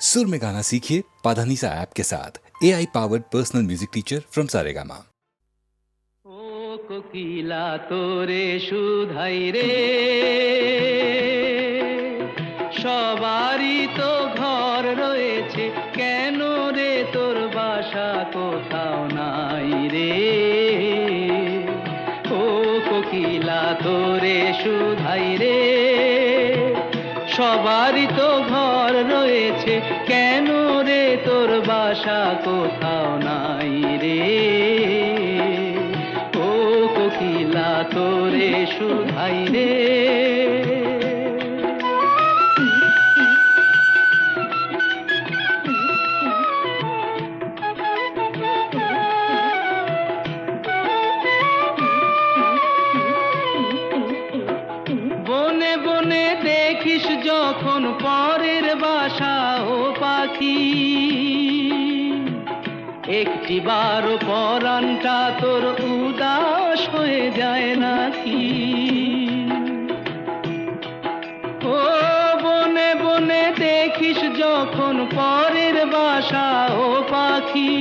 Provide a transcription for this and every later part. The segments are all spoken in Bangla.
सुर में गाना सीखिए पाधानीसा ऐप के साथ A I powered personal music teacher from Saregama ও কোকিলা তোরে সুধাই রে সবারই তো ঘর রয়েছে কেন রে তোর বাসা কোথাও নাই রে ও কোকিলা তোরে সুধাই রে সবারই তো বাসা কোথাও নাই রে। ও কোকিলা, তোরে সুধাই রে। বনে বনে দেখিস যখন পরের বাসা ও পাখি। একটি বার পরানটা তোর উদাস হয়ে যায় নাকি? ও বনে বনে দেখিস যখন পরের বাসা ও পাখি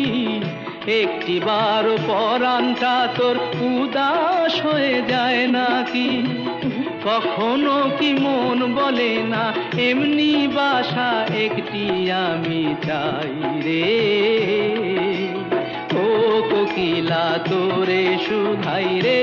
একটি বার পরানটা তোর উদাস হয়ে যায় নাকি? কখনো কি মন বলে না, এমনি বাসা একটি আমি চাই রে কোকিলা, তোরে শুধাই রে।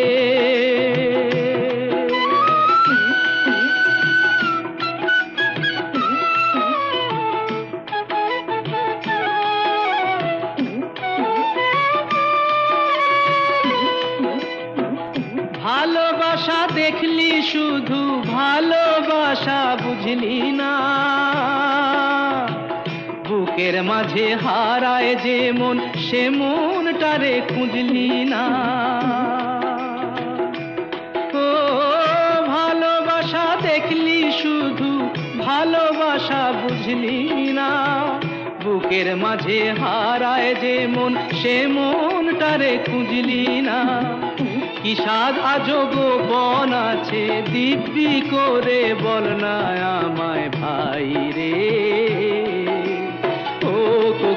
ভালোবাসা দেখলি শুধু, ভালোবাসা বুঝলি না। বুকের মাঝে হারায় যে মন, সে মনটারে খুঁজলি না। ও, ভালোবাসা দেখলি শুধু, ভালোবাসা বুঝলি না। বুকের মাঝে হারায় যে মন, সে মনটারে খুঁজলি না। কি সাদ আজব বন আছে, দিব্যি করে বল না আমায় ভাই।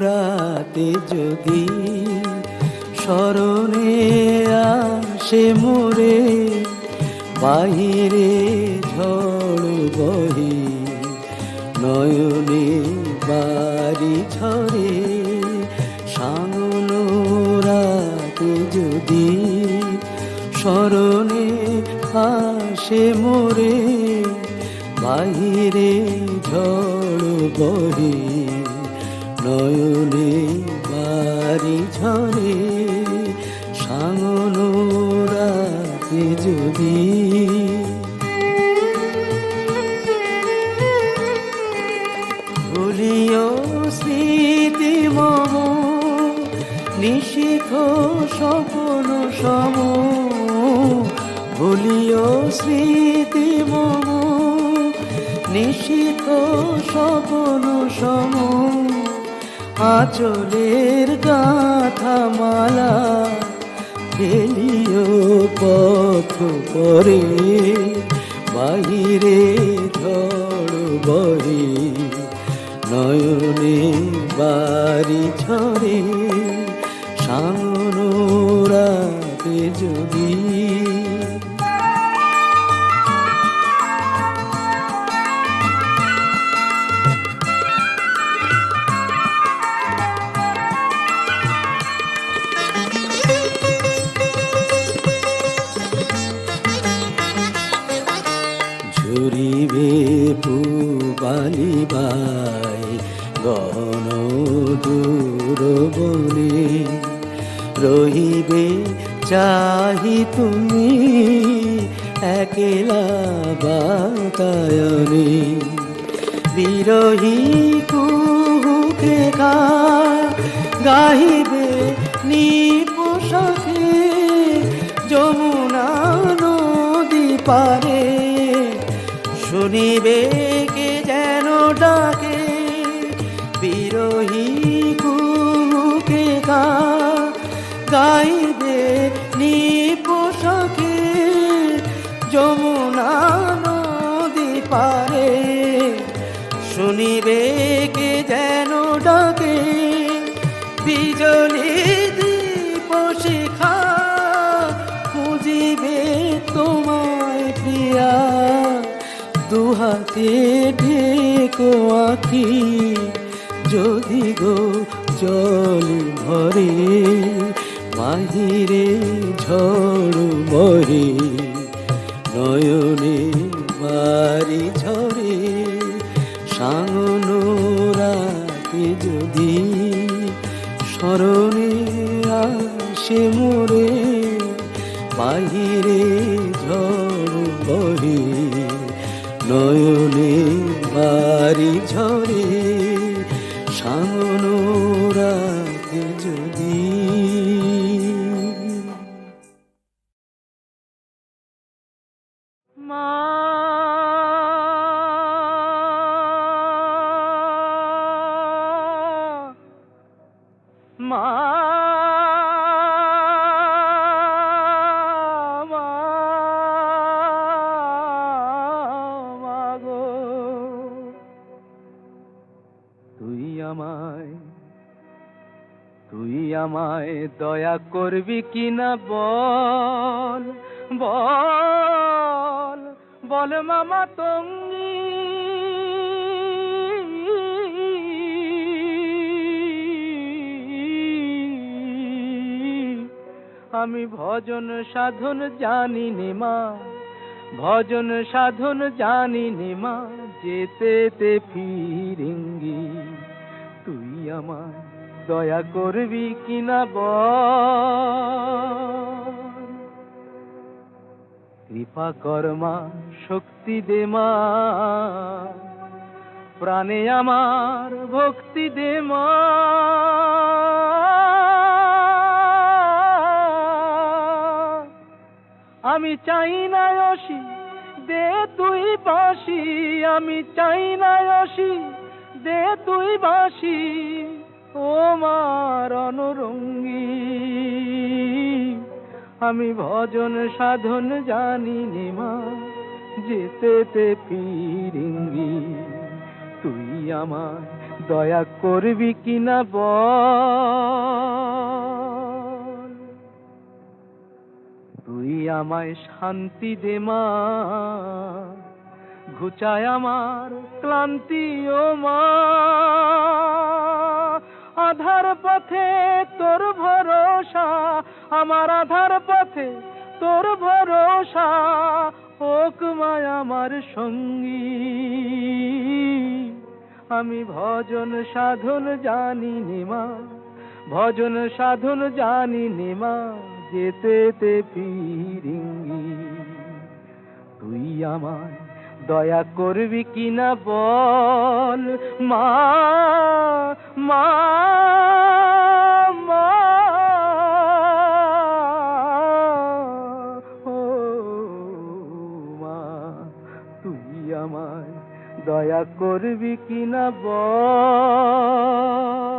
রাতে যদি স্মরণে আসে মোরে, বাহিরে ঝড় বহি, নয়নে বাড়ি ঝরে। রাতে যদি স্মরণে আসে মোরে, বাহিরে ঝড় বহে। ভুলিও স্মৃতি মম নিশিখ স্বপন সম। ভুলিও স্মৃতি মম নিশিখ স্বপন সম। আচলের গাথা মালা ফেলিও পথ পরে, বাহিরে ঝড় বহে নয়নে বাড়ি ছড়ে সামনো রাতে যদি তো শুনিবে কে যেন ডাকে? বিজলি দীপ শিখা খুঁজিবে তোমায় প্রিয়া। দুহাতে ঢেকো আখি, যদি গো জল ভরে, বাহিরে ঝড় মরে। আমায় দয়া করবি কিনা বল বল বল মামা তঙ্গি। আমি ভজন সাধন জানি নে মা, ভজন সাধন জানি নে মা, যেতে ফিরিঙ্গি, তুই আমার দয়া করবি কিনা কৃপা কর্মা শক্তি দে মা। প্রাণে আমার ভক্তি দে মা। আমি চাই না অসি, দে তুই বাসি আমি চাই না অসি, দে তুই বাসি ও মার অনুরঙ্গী। আমি ভজন সাধন জানি মা, যেতে ফিরিঙ্গি। তুই আমার দয়া করবি কিনা বল? তুই আমায় শান্তি দে মা, ঘুচায় আমার ক্লান্তি ও মা। আধার পথে তোর ভরসা, আমার আধার পথে তোর ভরসা, হোক মায় আমার সঙ্গী। আমি ভজন সাধন জানি নিমা ভজন সাধন জানি নিমা যেতে তে ফিরিঙ্গি। তুই আমায় দয়া করবি কিনা বল? মা মা দয়া করবি কিনা বল?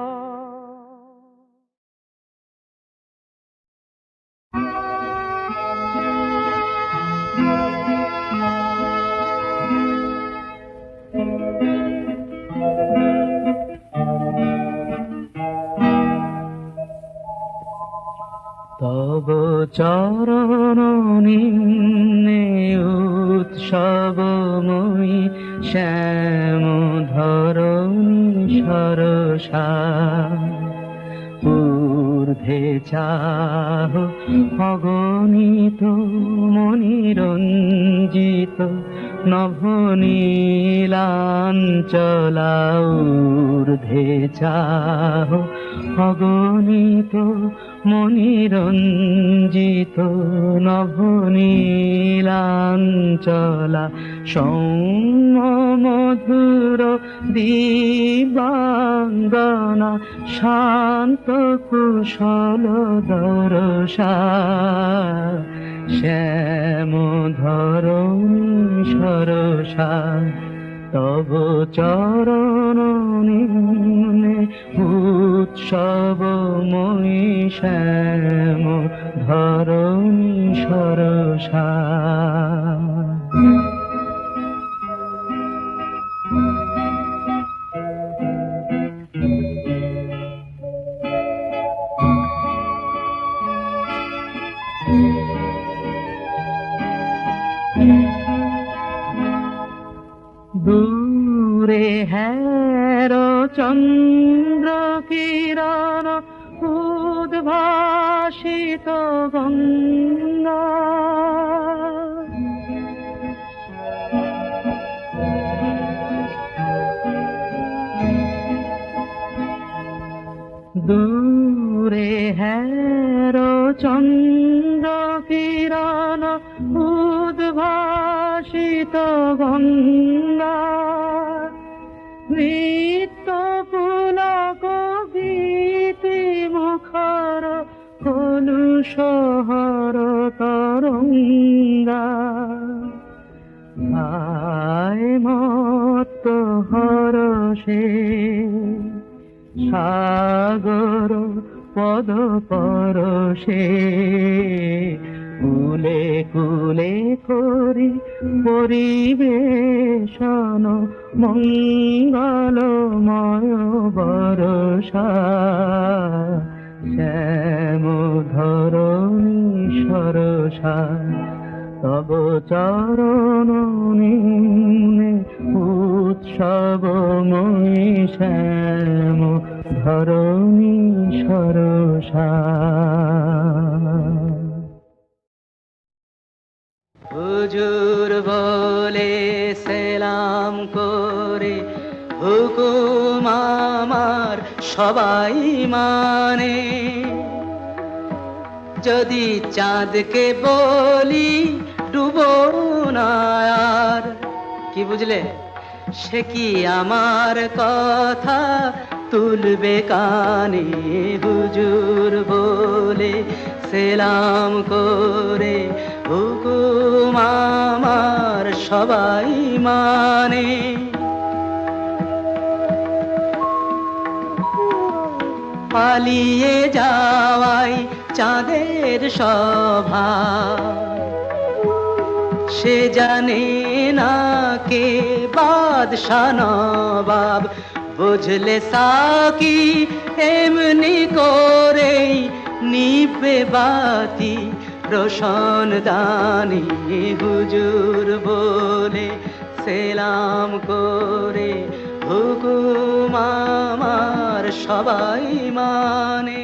চরণ উৎসবময়ী শ্যাম ধরণী সরসা। ঊর্ধ্বে চাহ অগণিত মনিরঞ্জিত নভনীলাঞ্চলা সৌম্য মধুর দিবাঙ্গনা শান্ত কুশল দরসা শ্যাম ধরণী সরসা। তব চরণ উৎসব উৎসবময়ী শ্যাম ধরণী সরসা। দূরে হ্যার চন্দ্র কিরণ উদ্ভাসিত গঙ্গা। দূরে হ্যার চন্দ্র কিরণ উদ্ভাসিত গঙ্গা। কলুষহর তরঙ্গা আয় মত্ত হরষে সাগর পদ পরশে কুলে কুলে করি পরিবেশন মঙ্গলময় বরষা। শ্যাম ধরণী সরসা তব চরণ নিম্নে উৎসবময়ী শ্যাম ধরণী সরসা হুজুর বলে সেলাম করে হুকুম সবাই মানে। যদি চাঁদকে বলি, ডুবো না আর। কি বুঝলে? সে কি আমার কথা তুলবে কানে হুজুর বলে? সেলাম করে হুকুম আমার সবাই মানে। পালিয়ে যাওয়াই চাঁদের সভা। সে জানে না কে বাদশা নবাব। বুঝলে সাকি, এমনি করে নিবে বাতি। রোশন দানি, হুজুর বলে, সেলাম করে হুকুম আমার সবাই মানে।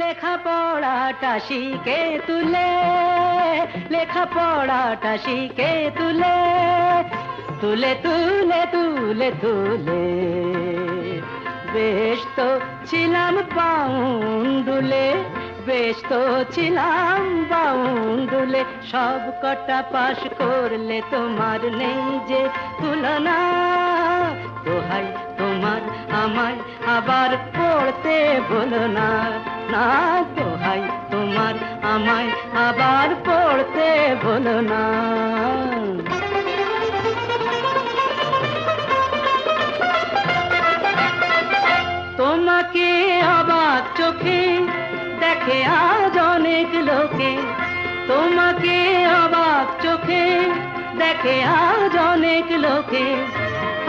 লেখাপড়াটা শিখে তুলে, লেখাপড়াটা শিখে তুলে তুলে তুলে তুলে তুলে। বেশ তো ছিলাম বাউন্ডুলে বেশ তো ছিলাম বাউন্ডুলে, সব কটা পাশ করলে তোমার নেই যে তুলনা। দোহাই তোমার আমায় আবার পড়তে বলো না না দোহাই তোমার আমায় আবার পড়তে বলো না। তোমাকে অবাক চোখে দেখে আজ অনেক লোকে তোমাকে অবাক চোখে। দেখে আজ অনেক লোকে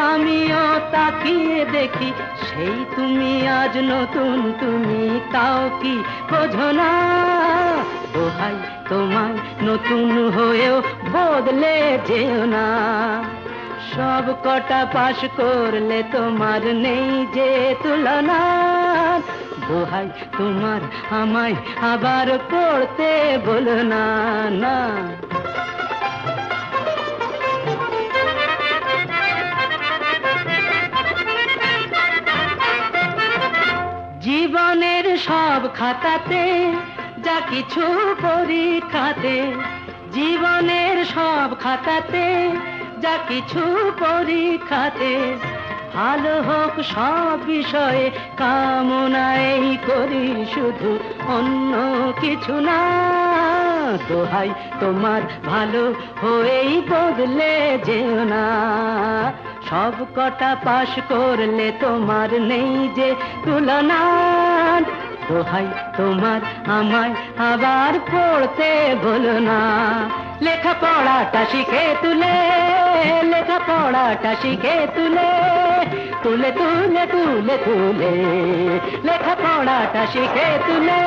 আমিও তাকিয়ে দেখি, সেই তুমি আজ নতুন, তুমি তাও কি বোঝো না? দোহাই তোমায় নতুন হয়েও বদলে যেও না। সব কটা পাশ করলে তোমার নেই যে তুলনা। দোহাই তোমার আমায় আবার পড়তে বলো না না। জীবনের সব খাতাতে যা কিছু পরীক্ষাতে জীবনের সব খাতাতে যা কিছু পরীক্ষাতে ভালো হোক সব বিষয়ে কামনাই করি, শুধু অন্য কিছু না। দোহাই, তোমার ভালো হয়েই বদলে যেও না। সব কটা পাশ করলে তোমার নেই যে তুলনা। দোহাই তোমার আমায় আবার পড়তে বলো না। লেখাপড়াটা শিখে তুলে, লেখাপড়াটা শিখে তুলে তুলে তুলে তুলে তুলে, লেখাপড়াটা শিখে তুলে।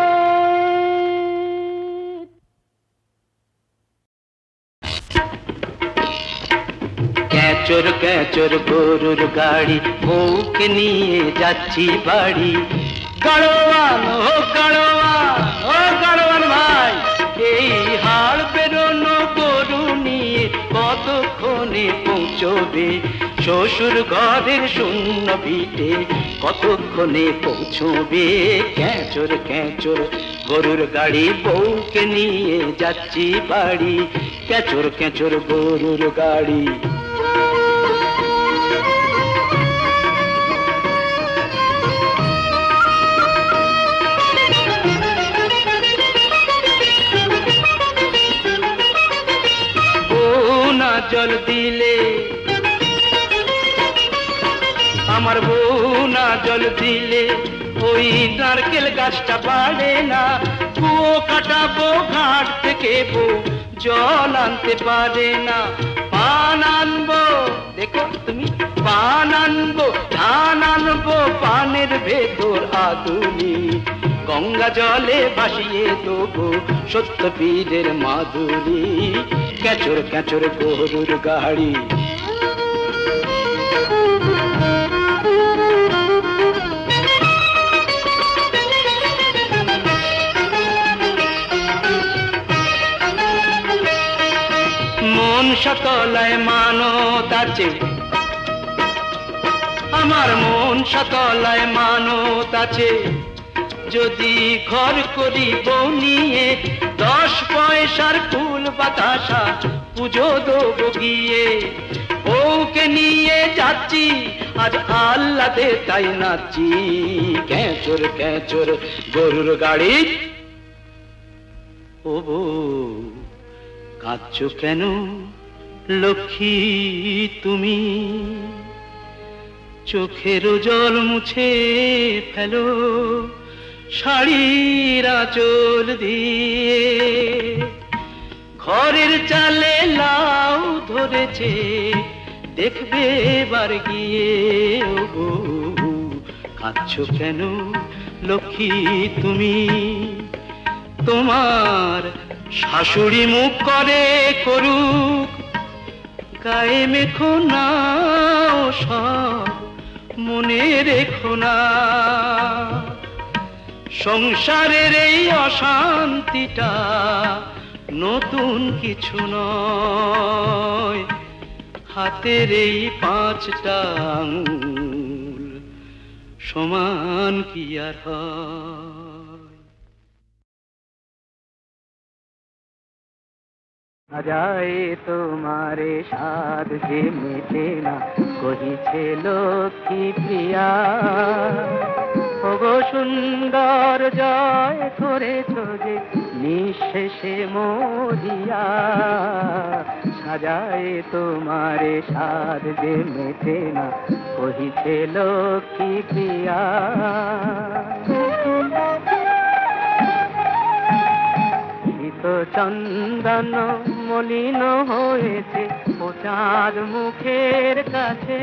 ক্যাচর ক্যাচর গরুর গাড়ি, বউকে নিয়ে যাচ্ছি বাড়ি। গাড়োয়ান ও গাড়োয়ান ও গাড়োয়ান ভাই এই হাড় বেরোনো গরু নিয়ে কতক্ষণে পৌঁছবে? শ্বশুর ঘরের শূন্য ভিটে কতক্ষণে পৌঁছবে? ক্যাচর ক্যাচর, গরুর গাড়ি বউকে নিয়ে যাচ্ছি বাড়ি। ক্যাচর ক্যাচর, গরুর গাড়ি। জল দিলে। আমার বউ না জল দিলে। ওই নারকেল গাছটা বাড়ে না। কুয়ো কাটাবো, ঘাট থেকে বউ জল আনতে পারে না। পান আনব, দেখো তুমি, পান আনব, ধান আনব, পানের ভেতর আদুনি গঙ্গা জলে ভাসিয়ে দেবো সত্য পীরের মাধুরী। ক্যাচর ক্যাচর গরুর গাড়ি। মন সকলায় মানত আছে। আমার মন সকলায় মানত আছে। যদি ঘর করি বউ নিয়ে দশ পয়সার ফুল বাতাসা পুজো দেবো গিয়ে। বউকে নিয়ে যাচ্ছি, আজ আল্লাদে তাই নাচি ক্যাচর ক্যাচর গরুর গাড়ি। ও বউ, কাঁদছো কেন? লক্ষ্মী, তুমি চোখের জল মুছে ফেলো। শাড়ির আঁচল দিয়ে ঘরের চালে লাউ ধরেছে দেখবে বার গিয়ে বউ, কাঁদছো কেন লক্ষ্মী তুমি? তোমার শাশুড়ি মুখ করে করুক গায়ে মেখো না সব মনে রেখো না। সংসারের এই অশান্তিটা নতুন কিছু নয়। হাতের এই পাঁচটা আঙুল সমান কি আর হয়? তোমারে সাদ যে মেটে না, কহিছে লক্ষ্মী প্রিয়া। ওগো সুন্দর জয় করেছ যে নিঃশেষে মরিয়া। সাজায় তোমারে সাদ যে মেটে না, কহিছে লক্ষ্মী প্রিয়া। শীত চন্দন মলিন হয়েছে ও চাঁদ মুখের কাছে।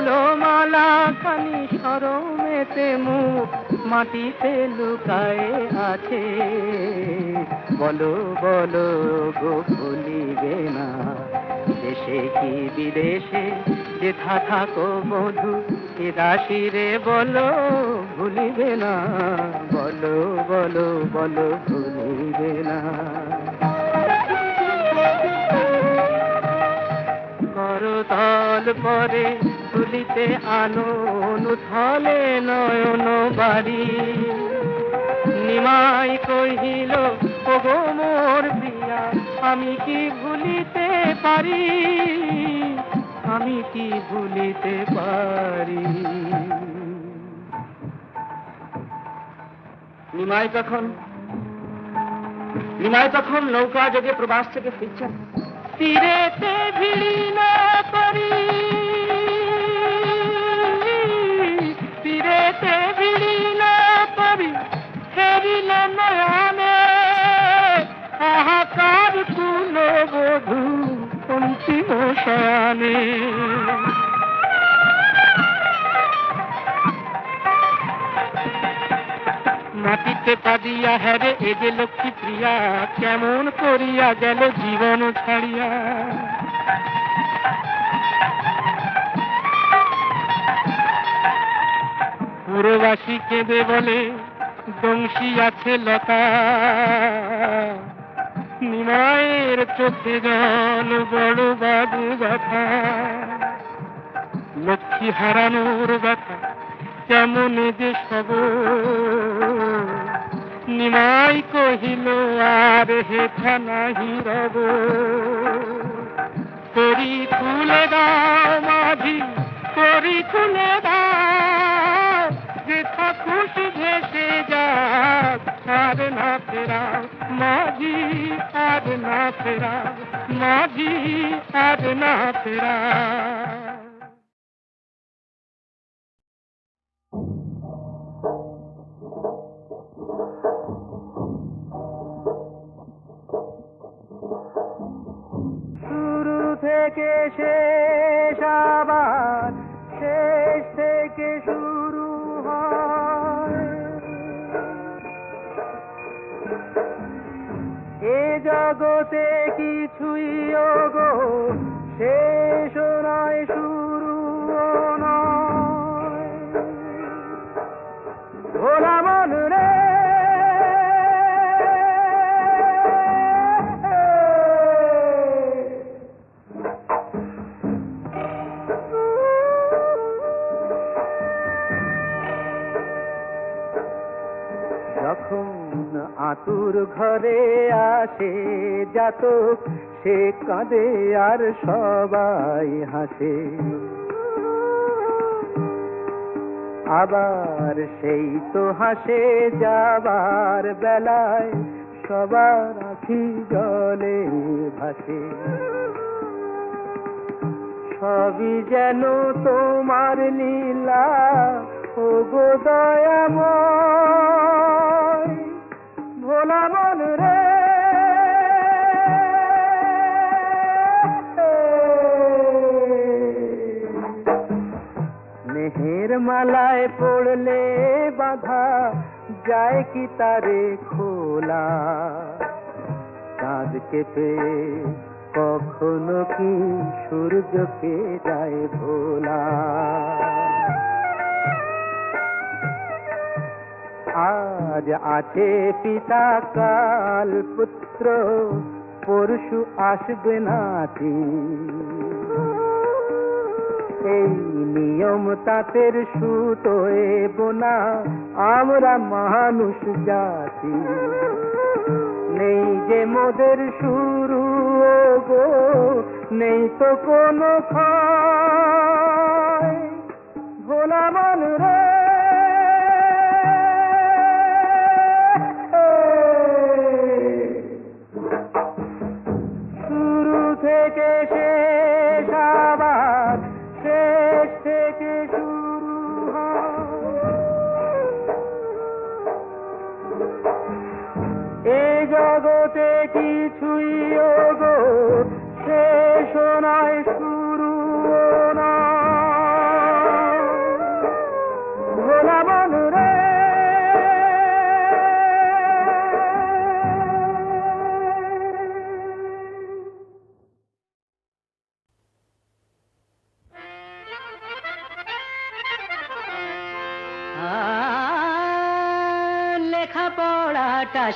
ফুলমালা খানি সরমেতে মুখ মাটিতে লুকায়ে আছে। বলো বলো গো ভুলিবে না দেশে কি বিদেশে যেথা থাকো বধু এ দাসিরে বলো ভুলিবে না। বলো বলো বলো ভুলিবে না। করতল পরে তুলিতে আনন থলে নয়ন বাড়ি। নিমাই কহিল, ওগো মোর প্রিয়া, আমি কি ভুলিতে পারি? আমি কি ভুলিতে পারি? নিমাই তখন নিমাই তখন নৌকা যোগে প্রবাস থেকে ফিরছেন। তীরেতে ভিড়ি না করি। না করি ফেরিল নয়ানে হাহাকার কুল বধূ অন্তিম শয়ানে মাটিতে পাদিয়া হ্যারে এ যে লক্ষ্মী প্রিয়া, কেমন করিয়া গেল জীবন ছাড়িয়া? পুরবাসী কেঁদে বলে দংশী আছে লতা। নিমায়ের চোখে জল, বড় বাবু ব্যথা। লক্ষ্মী হারানোর ব্যথা, কেমন যে সব নিমাই কহিল, আর হেথা নাহি রব। করি খুলে দাও মাঝি করি খুলে দাও আর না ফেরাও মাঝি আর না ফেরাও মাঝি আর না শুরু থেকে শেষ কিছুই গো শেষ নয় শুরু নয়। ভোলা মন রে যখন আতুর ঘরে আসে জাতক সে কাঁদে আর সবাই হাসে। আবার সেই তো হাসে যাবার বেলায়, সবার আখি জলে ভাসে। সবই যেন তোমার লীলা ও গো দয়াময়। ভোলা মন রে মেহের মালায় পড়লে বাধা যায় কি তারে খোলা? চাঁদকে পেয়ে কখনো কি সূর্যকে যায় ভোলা? আজ আছে পিতা কাল, পুত্র, পরশু আসবে নাতি। এই নিয়ম তাঁতের সুতোয় বোনা। আমরা মানুষ জাতি। নেই যে মোদের শুরু গো, নেই তো কোনো ভোলা মন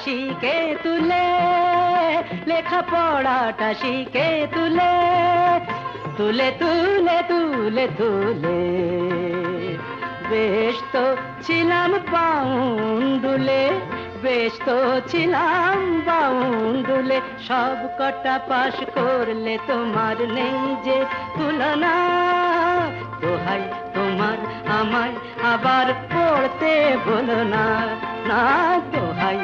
শিখে তুলে, লেখাপড়াটা শিখে তুলে তুলে তুলে তুলে তুলে। বেশ তো ছিলাম বাউন্ডুলে, বেশ তো ছিলাম বাউন্ডুলে। সব কটা পাশ করলে তোমার নেই যে তুলনা। দোহাই তোমার আমায় আবার পড়তে বলো না না দোহাই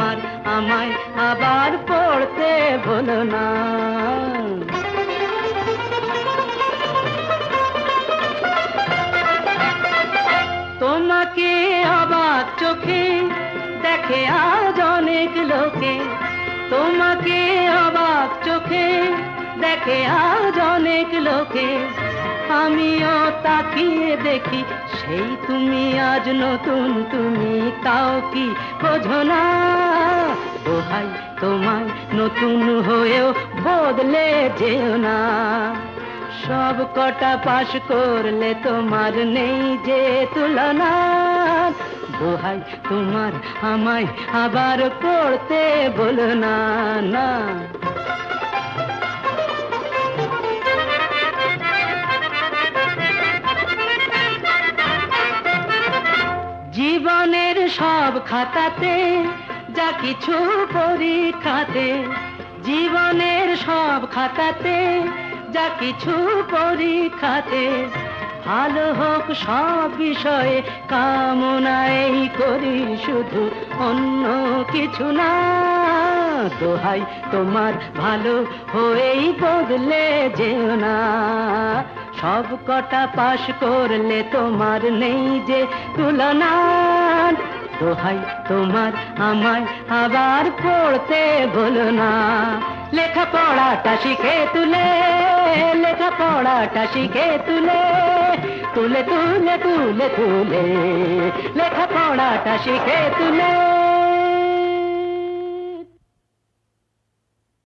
তোমার আমায় আবার পড়তে বলো না। তোমাকে অবাক চোখে দেখে আজ অনেক লোকে। তোমাকে অবাক চোখে দেখে আজ অনেক লোকে। আমিও তাকিয়ে দেখি, সেই তুমি আজ নতুন, তুমি তাও কি বোঝো না? দোহাই তোমায় নতুন হয়েও বদলে যেও না। সব কটা পাশ করলে তোমার নেই যে তুলনা। দোহাই তোমার আমায় আবার পড়তে বলো না না। সব খাতাতে, যা কিছু পরীক্ষাতে, জীবনের সব খাতাতে, যা কিছু পরীক্ষাতে, ভালো হোক সব বিষয়ে কামনাই করি, শুধু অন্য কিছু না। দোহাই, তোমার ভালো হয়েই বদলে যেও না। সব কটা পাশ করলে তোমার নেই যে তুলনা। দোহাই তোমার আমায়, আবার পড়তে বলো না। লেখা পড়াটা শিখে তুলে লেখা পড়াটা শিখে তুলে তুলে তুলে তুলে তুলে। লেখাপড়াটা শিখে তুলে।